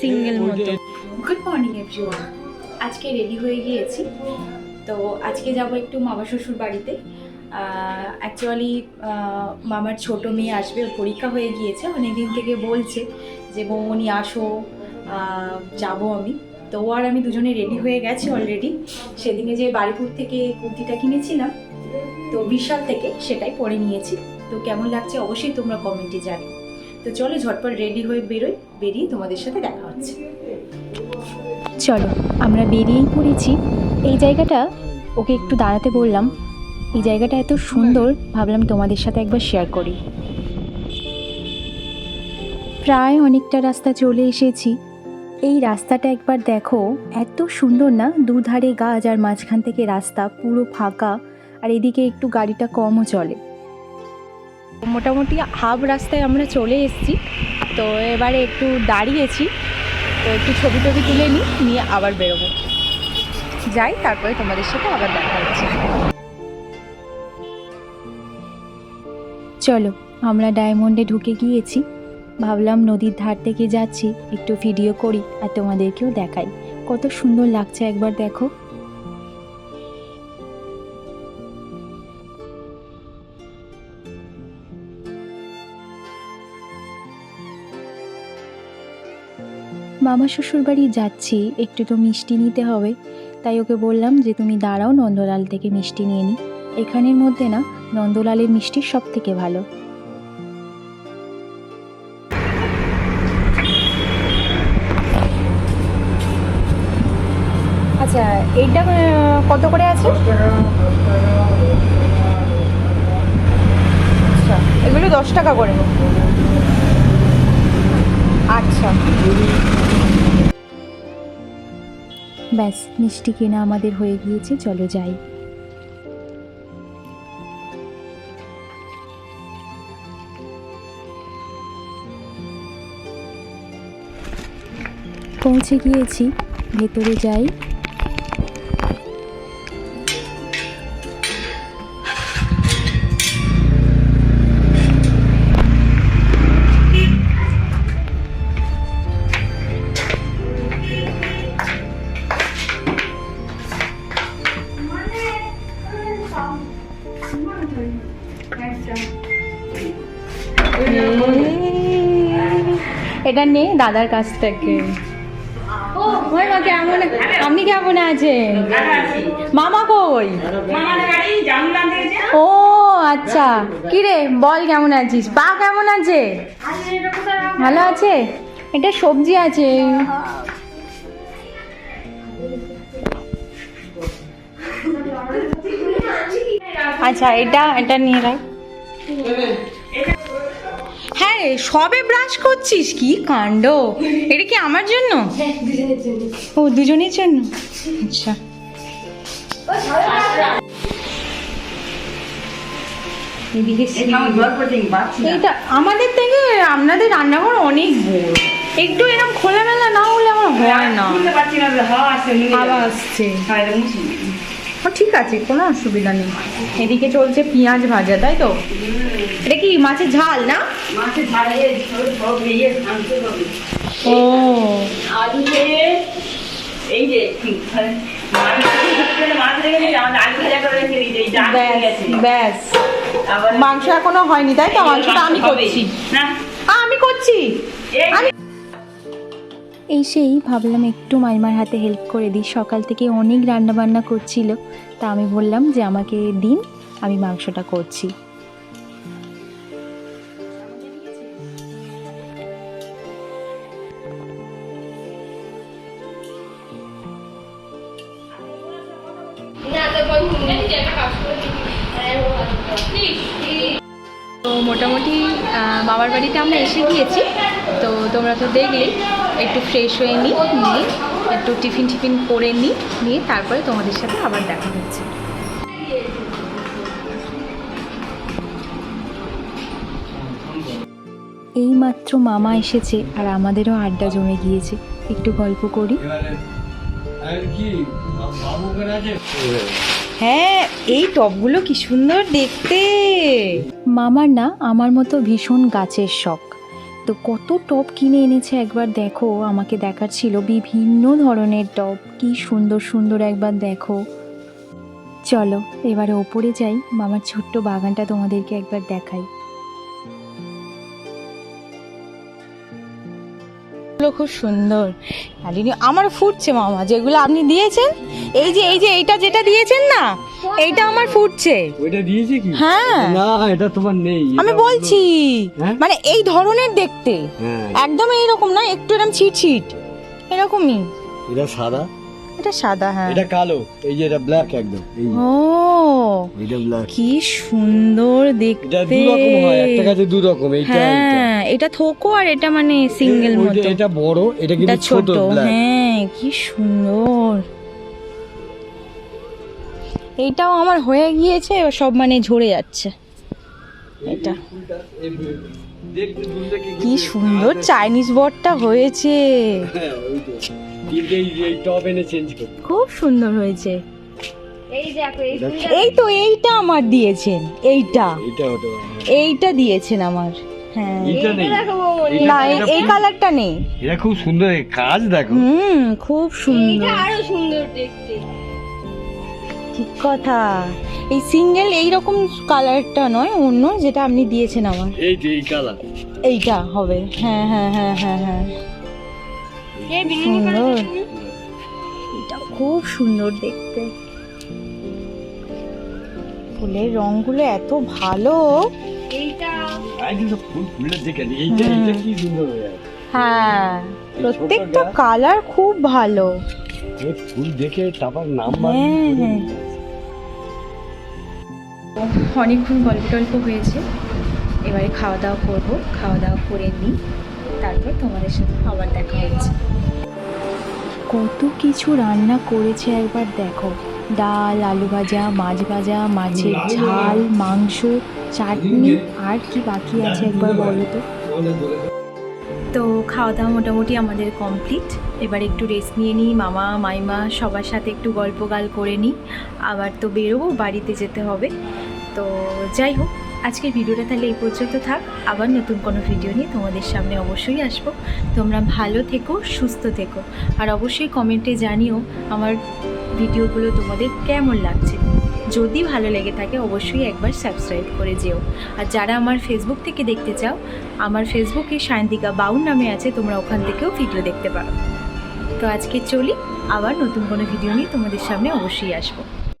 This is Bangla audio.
সিঙ্গেল মতো। গুড মর্নিং এভরিওয়ান আজকে রেডি হয়ে গিয়েছি। তো আজকে যাব একটু মামা শ্বশুর বাড়িতে। অ্যাকচুয়ালি মামার ছোট মেয়ে আসবে ওর পরীক্ষা হয়ে গিয়েছে। অনেকদিন থেকে বলছে যে বৌমনি আসো। যাব আমি। তো ও আর আমি দুজনে রেডি হয়ে গেছি অলরেডি সেদিনে যে বাড়িপুর থেকে কুর্তিটা কিনেছিলাম তো বিশাল থেকে সেটাই পরে নিয়েছি। তো কেমন লাগছে অবশ্যই তোমরা কমেন্টে জানি তো চলো ঝটপট রেডি হয়ে বেরোই, বেরিয়ে তোমাদের সাথে দেখা হচ্ছে। চলো, আমরা বেরিয়েই পড়েছি। এই জায়গাটা, ওকে একটু দাঁড়াতে বললাম। এই জায়গাটা এত সুন্দর, ভাবলাম তোমাদের সাথে একবার শেয়ার করি। প্রায় অনেকটা রাস্তা চলে এসেছি। এই রাস্তাটা একবার দেখো, এত সুন্দর না? দুধারে গাছ আর মাঝখান থেকে রাস্তা পুরো ফাঁকা, আর এদিকে একটু গাড়িটা কমও চলে। মোটামুটি হাফ রাস্তায় আমরা চলে এসেছি। তো এবারে একটু দাঁড়িয়েছি, তো একটু ছবি টবি তুলে নিই, নিয়ে আবার বেরোবো। যাই, তারপরে তোমাদের সাথে আবার দেখা হচ্ছে। চলো, আমরা ডায়মন্ডে ঢুকে গিয়েছি। ভাবলাম নদীর ধার থেকে যাচ্ছি, একটু ভিডিও করি আর তোমাদেরকেও দেখাই। কত সুন্দর লাগছে একবার দেখো। মামা শ্বশুর বাড়ি যাচ্ছি, একটু তো মিষ্টি নিতে হবে। তাই ওকে বললাম যে, তুমি দাঁড়াও, নন্দলাল থেকে মিষ্টি নিয়ে নিই এখানের মধ্যে না, নন্দলালের মিষ্টি সব থেকে ভালো। আচ্ছা এইটা কত করে আছে? আচ্ছা এগুলো দশ টাকা করে। আচ্ছা। ব্যাস মিষ্টি কেনা আমাদের হয়ে গিয়েছে চলো যাই। পৌঁছে গিয়েছি ভেতরে যাই। এটা নে দাদার কাছ থেকে। ওই মা কেমন? আপনি কেমন আছেন? মামা কই? ও আচ্ছা। কি রে বল কেমন আছিস? পা কেমন আছে? ভালো আছে? এটা সবজি আছে। আচ্ছা এটা এটা নিয়ে রাখ। সবে ব্রাশ করছিস? কি কাণ্ড? এটা কি আমার জন্য? ও দুজনের জন্য? আচ্ছা। এইটা আমাদের থেকে আপনাদের রান্নাঘর অনেক বড়। একটু এরকম খোলামেলা না হলে আমার হয় না। আসছে ঠিক আছে কোনো অসুবিধা নেই। এদিকে চলছে পেঁয়াজ ভাজা তাই তো? এটা কি মাছের ঝাল না? ও। আলু এই যে ব্যাস মাংস এখনও হয়নি তাই তো? মাংসটা আমি করছি। আমি করছি। আমি এই সেই ভাবলাম একটু মাইমার হাতে হেল্প করে দিই। সকাল থেকে অনেক রান্না বান্না করছিল। তা আমি বললাম যে, আমাকে দিন, আমি মাংসটা করছি। মোটামুটি আহ, বাবার বাড়িতে আমরা এসে গিয়েছি। তো তোমরা তো দেখলেই একটু ফ্রেশ হয়ে নিই নিয়ে একটু টিফিন টিফিন করে নিই নিয়ে তারপরে তোমাদের সাথে আবার দেখা হচ্ছে। এই মাত্র মামা এসেছে আর আমাদেরও আড্ডা জমে গিয়েছে। একটু গল্প করি। হ্যাঁ এই টবগুলো কি সুন্দর দেখতে। মামার না আমার মতো ভীষণ গাছের শখ। তো কত টপ কিনে এনেছে একবার দেখো, আমাকে দেখার ছিল বিভিন্ন ধরনের টপ কি সুন্দর সুন্দর একবার দেখো। চলো, এবারে ওপরে যাই, মামার ছোট্ট বাগানটা তোমাদেরকে একবার দেখাই। খুব সুন্দর। আমার ফুটছে মামা, যেগুলো আপনি দিয়েছেন, এই যে এই যে, এইটা যেটা দিয়েছেন না এইটা আমার ফুটছে। ওইটা দিয়েছে কি? হ্যাঁ। না এটা তোমার নেই আমি বলছি হ্যাঁ? মানে এই ধরনের দেখতে। হ্যাঁ। একদম এইরকম না একটু এরকম ছিট ছিট এরকমই। এটা সাদা? এটা সাদা হ্যাঁ। এটা কালো এই যে এটা ব্ল্যাক একদম ও এটা ব্ল্যাক কি সুন্দর দেখতে। এটা দেখতে দু রকম হয় একটা গাছে দু রকম এইটা। হ্যাঁ এটা থোকো আর এটা মানে সিঙ্গেল মতো। এটা বড় এটা কিন্তু ছোট ছোট ব্ল্যাক হ্যাঁ কি সুন্দর। এইটাও আমার হয়ে গিয়েছে সব মানে ঝরে যাচ্ছে। এটা। দেখতে কি সুন্দর চাইনিজ বটটা হয়েছে। হ্যাঁ খুব সুন্দর হয়েছে। এই তো এইটা আমার দিয়েছেন এইটা। এইটা দিয়েছেন আমার। হ্যাঁ। না এই- কালারটা নেই। এটা খুব সুন্দর এই কাজ দেখো। হুম খুব সুন্দর। ঠিক কথা। এই সিঙ্গেল এই রকম কালারটা নয় অন্য যেটা আপনি দিয়েছেন আমার। এই যে এই কালার এইটা হবে। হ্যাঁ হ্যাঁ হ্যাঁ হ্যাঁ হ্যাঁ। সুন্দর। এটা খুব সুন্দর দেখতে। ফুলের রংগুলো এত ভালো। আই কিন্তু ফুল ফুলের দেখে নি। এইটা হুম। এইটা কি সুন্দর হয়ে হ্যাঁ প্রত্যেকটা কালার খুব ভালো। ফুল দেখে টাপার নাম হ্যাঁ হ্যাঁ। অনেকক্ষণ গল্প টল্প হয়েছে। এবারে খাওয়া দাওয়া করব। খাওয়া দাওয়া করে নিই। তারপর তোমাদের সাথে আবার দেখা হচ্ছে। কত কিছু রান্না করেছে একবার দেখো। ডাল, আলু ভাজা, মাছ ভাজা, মাছের ঝাল, মাংস, চাটনি, আর কি বাকি আছে একবার বলো তো? তো খাওয়া দাওয়া মোটামুটি আমাদের কমপ্লিট এবার একটু রেস্ট নিয়ে নিই, মামা, মাইমা সবার সাথে একটু গল্প গাল করে নিই। আবার তো বেরোবো, বাড়িতে যেতে হবে। তো যাই হোক, আজকের ভিডিওটা তাহলে এই পর্যন্ত থাক। আবার নতুন কোনো ভিডিও নিয়ে তোমাদের সামনে অবশ্যই আসব। তোমরা ভালো থেকো, সুস্থ থেকো। আর অবশ্যই কমেন্টে জানিও আমার ভিডিওগুলো তোমাদের কেমন লাগছে। যদি ভালো লেগে থাকে, অবশ্যই একবার সাবস্ক্রাইব করে যেও। আর যারা আমার ফেসবুক থেকে দেখতে চাও, আমার ফেসবুকে সায়ন্তিকা বাউন নামে আছে, তোমরা ওখান থেকেও ভিডিও দেখতে পারো। তো আজকে চলি, আবার নতুন কোনো ভিডিও নিয়ে তোমাদের সামনে অবশ্যই আসব।